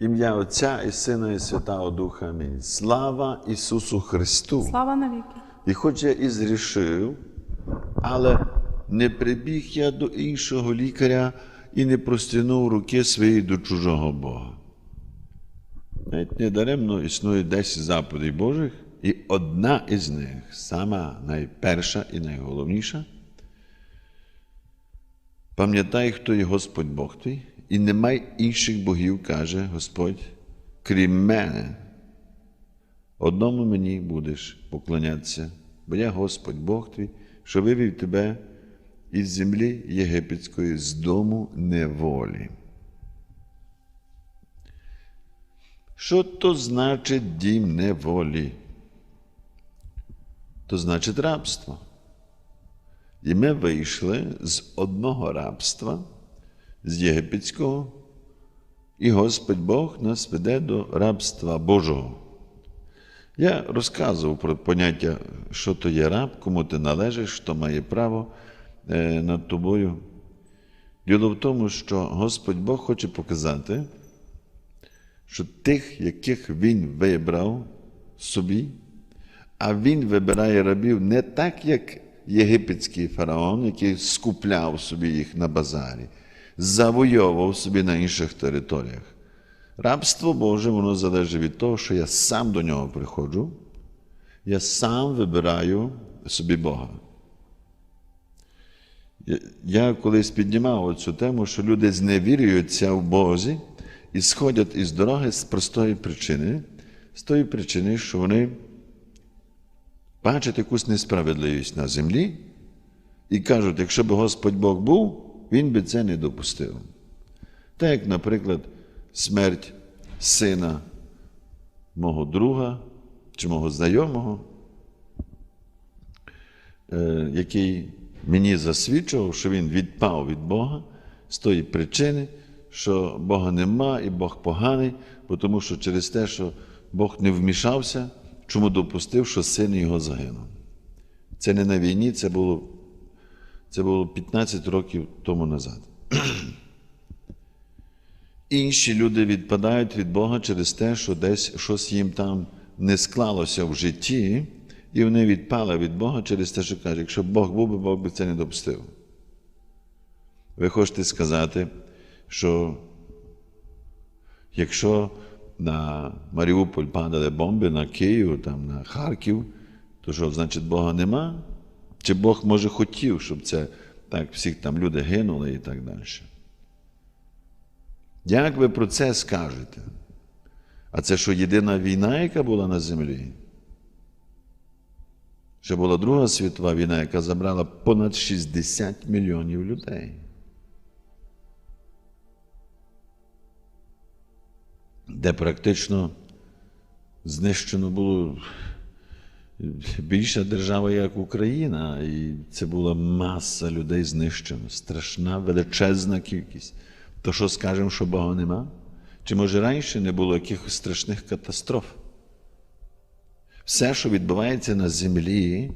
Ім'я Отця і Сина, і Святого Духа. Амінь. Слава Ісусу Христу! Слава навіки. І хоч я і зрішив, але не прибіг я до іншого лікаря і не простягнув руки своєї до чужого Бога. Навіть недаремно існує 10 заповідей Божих, і одна із них, сама найперша і найголовніша. Пам'ятай, хто є Господь Бог твій, і немає інших богів, каже Господь, крім мене. Одному мені будеш поклонятися, бо я Господь Бог твій, що вивів тебе із землі єгипетської, з дому неволі. Що то значить дім неволі? То значить рабство. І ми вийшли з одного рабства, з єгипетського, і Господь Бог нас веде до рабства Божого. Я розказував про поняття, що то є раб, кому ти належиш, хто має право е, над тобою. Діло в тому, що Господь Бог хоче показати, що тих, яких Він вибрав собі, а Він вибирає рабів не так, як єгипетський фараон, який скупляв собі їх на базарі, завойовував собі на інших територіях. Рабство Боже, воно залежить від того, що я сам до нього приходжу, я сам вибираю собі Бога. Я- колись піднімав цю тему, що люди зневірюються в Бозі і сходять із дороги з простої причини, з тої причини, що вони бачать якусь несправедливість на землі і кажуть, якщо б Господь Бог був, Він би це не допустив. Так як, наприклад, смерть сина мого друга чи мого знайомого, е, який мені засвідчував, що він відпав від Бога з тої причини, що Бога нема і Бог поганий, тому що через те, що Бог не вмішався, чому допустив, що син його загинув. Це не на війні, це було, це було 15 років тому назад. Інші люди відпадають від Бога через те, що десь щось їм там не склалося в житті, і вони відпали від Бога через те, що кажуть, якщо Бог був би, Бог би це не допустив. Ви хочете сказати, що якщо на Маріуполь падали бомби на Київ, там, на Харків, то що, значить, Бога нема? Чи Бог може хотів, щоб це так всіх там люди гинули і так далі? Як ви про це скажете? А це що єдина війна, яка була на землі? Ще була Друга світова війна, яка забрала понад 60 мільйонів людей. Де практично знищено було більша держава, як Україна, і це була маса людей знищена, страшна, величезна кількість. То що скажемо, що Бога нема? Чи може раніше не було якихось страшних катастроф? Все, що відбувається на землі,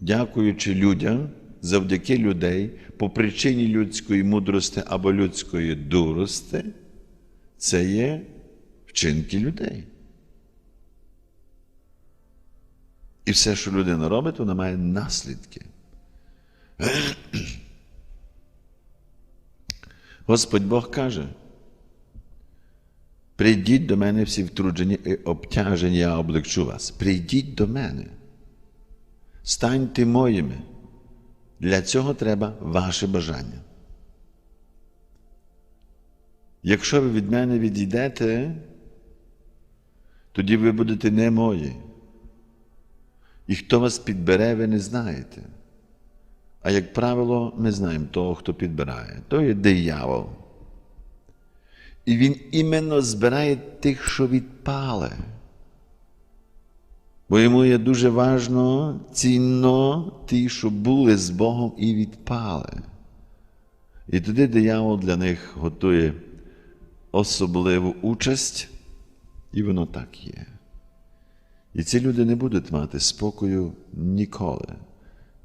дякуючи людям, завдяки людей, по причині людської мудрості або людської дурості, це є вчинки людей. І все, що людина робить, вона має наслідки. Господь Бог каже, прийдіть до мене всі втруджені і обтяжені, я облегчу вас. Прийдіть до мене. Станьте моїми. Для цього треба ваше бажання. Якщо ви від мене відійдете, тоді ви будете не мої. І хто вас підбере, ви не знаєте. А як правило, ми знаємо того, хто підбирає. То є диявол. І він іменно збирає тих, що відпали. Бо йому є дуже важно, цінно ті, що були з Богом і відпали. І тоді диявол для них готує особливу участь, і воно так є. І ці люди не будуть мати спокою ніколи,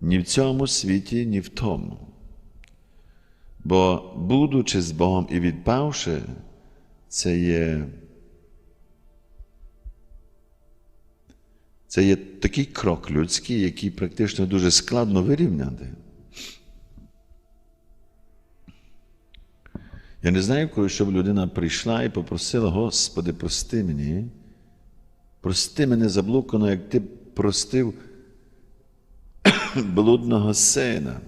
ні в цьому світі, ні в тому. Бо, будучи з Богом і відпавши, це є це є такий крок людський, який практично дуже складно вирівняти. Я не знаю, щоб людина прийшла і попросила, Господи, прости мені прости мене заблукано, як ти простив блудного сина.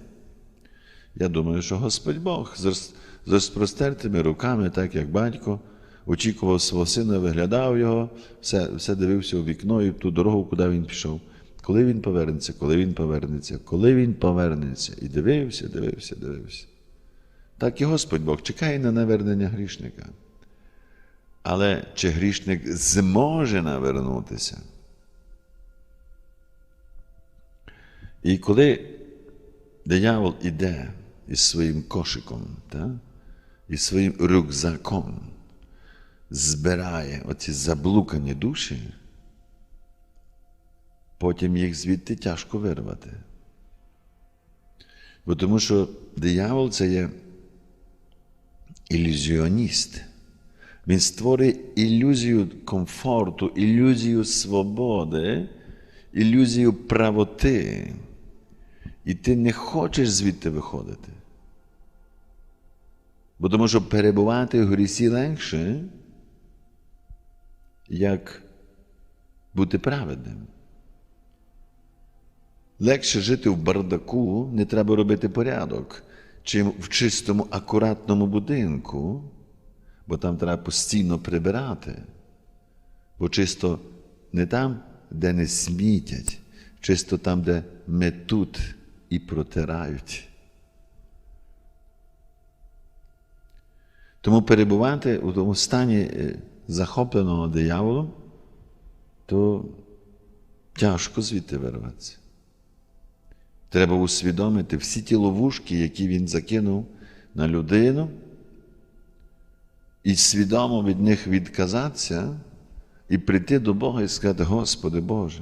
Я думаю, що Господь Бог з розпростертими руками, так як батько, очікував свого сина, виглядав його, все, все дивився у вікно і в ту дорогу, куди він пішов. Коли він повернеться, коли він повернеться, коли він повернеться. І дивився, дивився, дивився. Так і Господь Бог чекає на навернення грішника. Але чи грішник зможе навернутися? І коли диявол іде із своїм кошиком, та? із своїм рюкзаком, збирає оці заблукані душі, потім їх звідти тяжко вирвати. Бо тому що диявол це є ілюзіоніст. Він створює ілюзію комфорту, ілюзію свободи, ілюзію правоти. І ти не хочеш звідти виходити. Бо тому що перебувати в грісі легше, як бути праведним. Легше жити в бардаку, не треба робити порядок, чим в чистому, акуратному будинку, бо там треба постійно прибирати. Бо чисто не там, де не смітять, чисто там, де метуть і протирають. Тому перебувати у тому стані захопленого дияволом, то тяжко звідти вирватися. Треба усвідомити всі ті ловушки, які він закинув на людину, і свідомо від них відказатися і прийти до Бога і сказати, Господи Боже,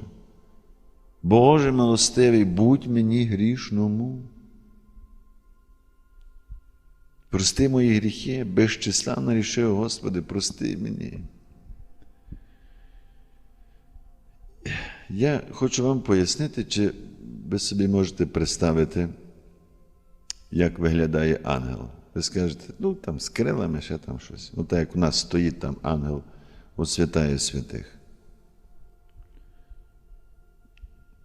Боже милостивий, будь мені грішному. Прости мої гріхи, безчисленно рішив, Господи, прости мені. Я хочу вам пояснити, чи ви собі можете представити, як виглядає ангел. Ви скажете, ну там з крилами ще там щось. Ну, так як у нас стоїть там ангел, освятає святих.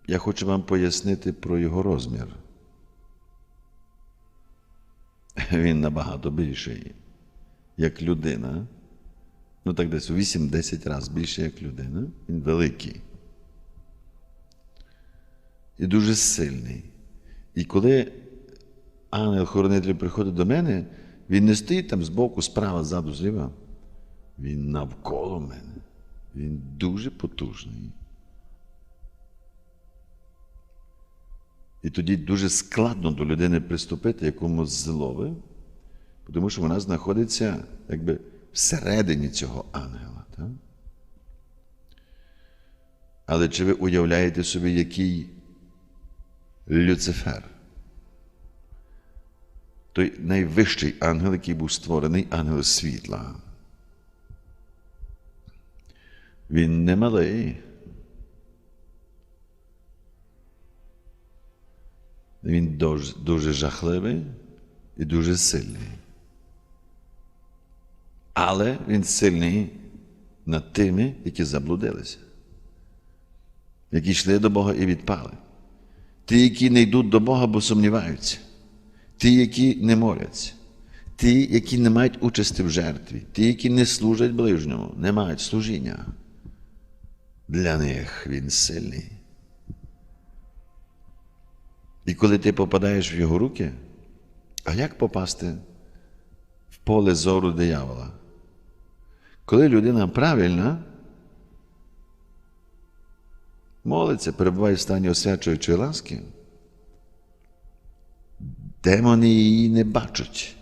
Я хочу вам пояснити про його розмір. Він набагато більший, як людина. Ну, так десь у 8-10 разів більше, як людина. Він великий. І дуже сильний. І коли ангел-хоронитель приходить до мене, він не стоїть там збоку, справа, ззаду, зліва. Він навколо мене. Він дуже потужний. І тоді дуже складно до людини приступити якомусь злові, тому що вона знаходиться якби всередині цього ангела. Так? Але чи ви уявляєте собі, який Люцифер? Той найвищий ангел, який був створений ангел світла. Він не малий. Він дуже, дуже жахливий і дуже сильний. Але він сильний над тими, які заблудилися, які йшли до Бога і відпали. Ті, які не йдуть до Бога, бо сумніваються, ті, які не моляться, ті, які не мають участі в жертві, ті, які не служать ближньому, не мають служіння. Для них він сильний. І коли ти попадаєш в його руки, а як попасти в поле зору диявола? Коли людина правильна, молиться, перебуває в стані освячуючої ласки, демони її не бачать.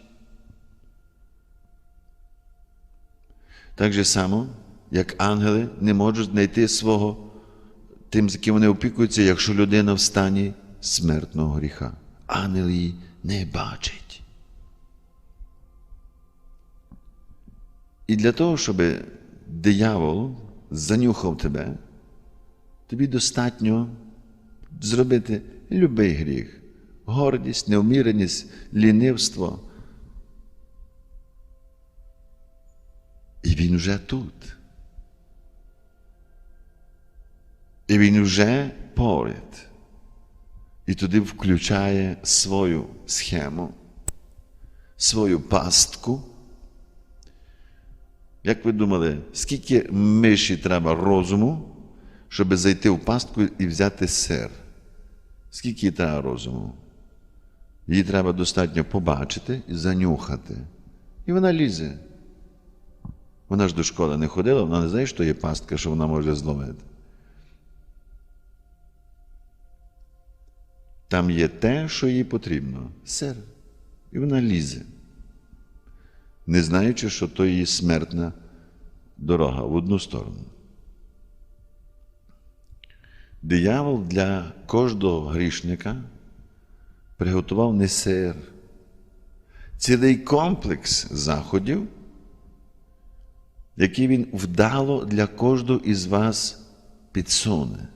Так же само, як ангели не можуть знайти свого тим, з яким вони опікуються, якщо людина в стані смертного гріха. Ангел її не бачить. І для того, щоб диявол занюхав тебе, тобі достатньо зробити любий гріх, гордість, неуміреність, лінивство. І він вже тут. І він вже поряд. І туди включає свою схему, свою пастку. Як ви думали, скільки миші треба розуму, щоб зайти в пастку і взяти сир? Скільки треба розуму? Їй треба достатньо побачити і занюхати. І вона лізе. Вона ж до школи не ходила, вона не знає, що є пастка, що вона може зловити. Там є те, що їй потрібно сир. І вона лізе, не знаючи, що то її смертна дорога в одну сторону. Диявол для кожного грішника приготував не сир, цілий комплекс заходів, який він вдало для кожного із вас підсуне.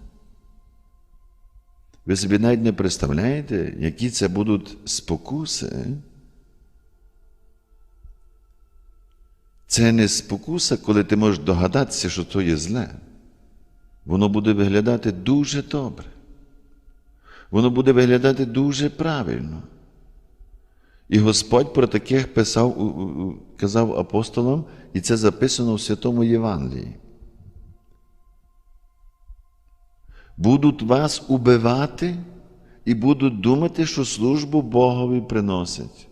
Ви собі навіть не представляєте, які це будуть спокуси. Це не спокуса, коли ти можеш догадатися, що то є зле. Воно буде виглядати дуже добре. Воно буде виглядати дуже правильно. І Господь про таких писав, казав апостолам, і це записано в Святому Євангелії. Будуть вас убивати і будуть думати, що службу Богові приносять.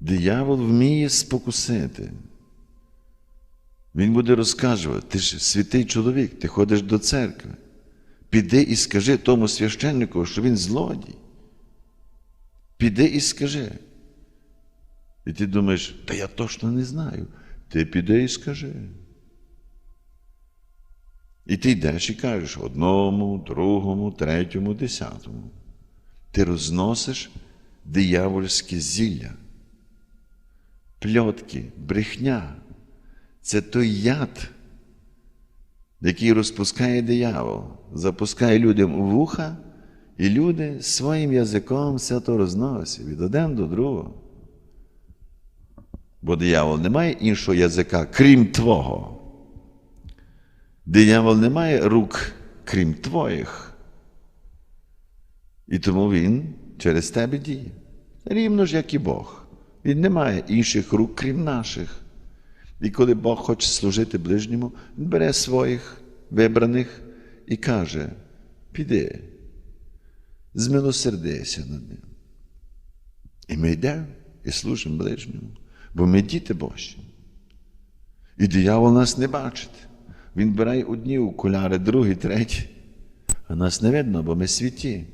Диявол вміє спокусити. Він буде розказувати, ти ж святий чоловік, ти ходиш до церкви. Піди і скажи тому священнику, що він злодій. Піди і скажи. І ти думаєш, та я точно не знаю. Ти піди і скажи. І ти йдеш і кажеш одному, другому, третьому, десятому. Ти розносиш диявольське зілля, пльотки, брехня. Це той яд, який розпускає диявол, запускає людям у вуха, і люди своїм язиком все то розносять від один до другого. Бо диявол не має іншого язика, крім Твого. Диявол не має рук, крім твоїх. І тому він через тебе діє. Рівно ж, як і Бог. Він не має інших рук, крім наших. І коли Бог хоче служити ближньому, він бере своїх вибраних і каже: піди, змилосердися над ним. І ми йдемо і служимо ближньому, бо ми діти Божі. І диявол нас не бачить. Він бере одні окуляри, другі, треті, а нас не видно, бо ми святі.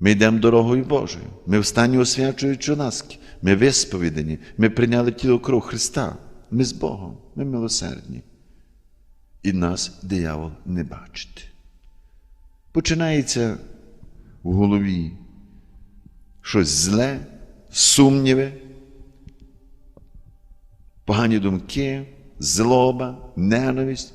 Ми йдемо дорогою Божою. Ми в стані освячуючи ласки. Ми висповідані, ми прийняли тіло кров Христа. Ми з Богом, ми милосердні. І нас диявол не бачить. Починається в голові щось зле, сумніви, погані думки, злоба, ненависть.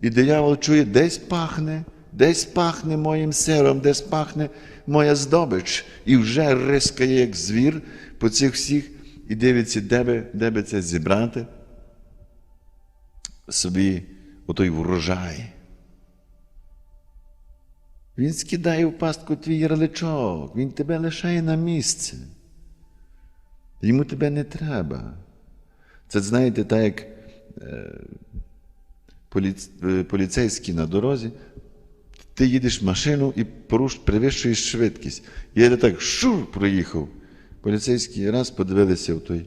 І диявол чує, десь пахне, десь пахне моїм сиром, десь пахне моя здобич. І вже рискає, як звір по цих всіх, і дивиться, де би, де би це зібрати собі отой врожай. Він скидає в пастку твій ярличок, він тебе лишає на місце. Йому тебе не треба. Це знаєте, так як поліцейський на дорозі, ти їдеш в машину і поруш, перевищуєш швидкість. Я так шур проїхав. Поліцейський раз подивилися в той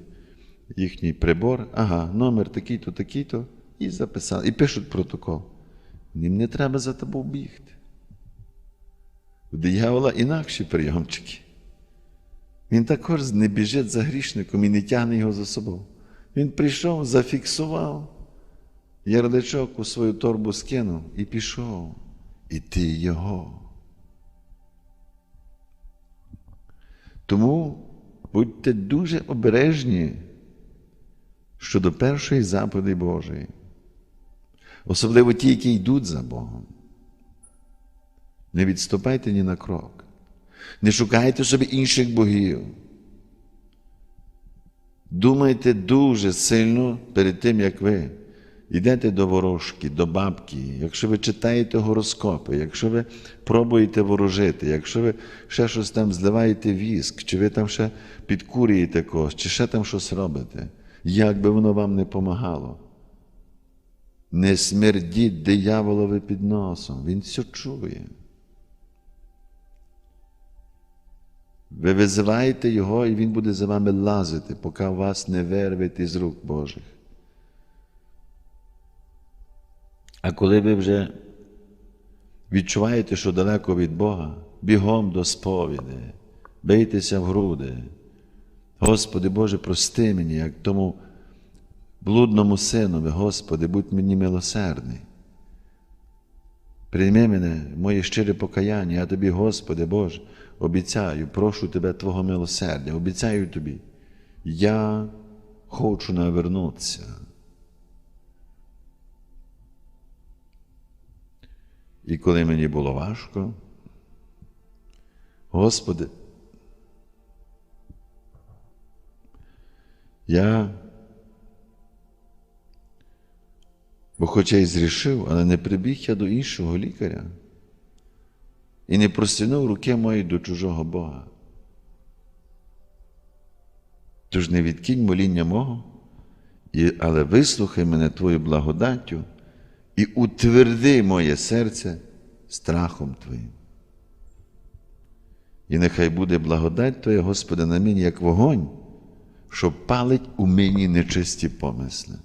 їхній прибор, ага, номер такий-то, такий-то, і записали, і пишуть протокол. Їм не треба за тобою бігти. У диявола інакші прийомчики. Він також не біжить за грішником і не тягне його за собою. Він прийшов, зафіксував, ярличок у свою торбу скинув і пішов. І ти його. Тому будьте дуже обережні, щодо першої заповіді Божої, особливо ті, які йдуть за Богом. Не відступайте ні на крок. Не шукайте собі інших богів. Думайте дуже сильно перед тим, як ви йдете до ворожки, до бабки, якщо ви читаєте гороскопи, якщо ви пробуєте ворожити, якщо ви ще щось там зливаєте віск, чи ви там ще підкурюєте когось, чи ще там щось робите, як би воно вам не помагало. Не смердіть дияволові під носом, він все чує. Ви визиваєте Його, і Він буде за вами лазити, поки вас не вирвить із рук Божих. А коли ви вже відчуваєте, що далеко від Бога, бігом до сповіди, бийтеся в груди. Господи Боже, прости мені, як тому блудному синові, Господи, будь мені милосердний. Прийми мене, моє щире покаяння, я тобі, Господи Боже, обіцяю, прошу Тебе Твого милосердя, обіцяю Тобі, я хочу навернутися. І коли мені було важко, Господи, я, бо хоча й зрішив, але не прибіг я до іншого лікаря і не простягнув руки мої до чужого Бога. Тож не відкинь моління мого, але вислухай мене Твою благодаттю і утверди моє серце страхом Твоїм. І нехай буде благодать Твоя, Господи, на мені, як вогонь, що палить у мені нечисті помисли.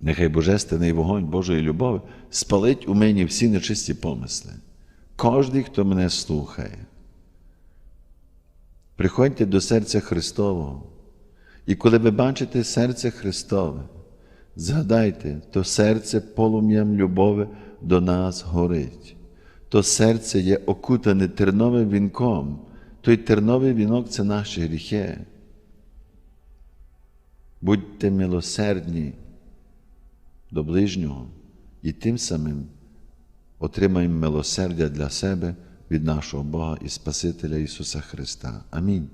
Нехай Божественний вогонь Божої любові спалить у мені всі нечисті помисли. Кожний, хто мене слухає. Приходьте до серця Христового. І коли ви бачите серце Христове, згадайте, то серце полум'ям любові до нас горить. То серце є окутане терновим вінком. Той терновий вінок це наші гріхи. Будьте милосердні до ближнього і тим самим отримаємо милосердя для себе від нашого Бога і Спасителя Ісуса Христа. Амінь.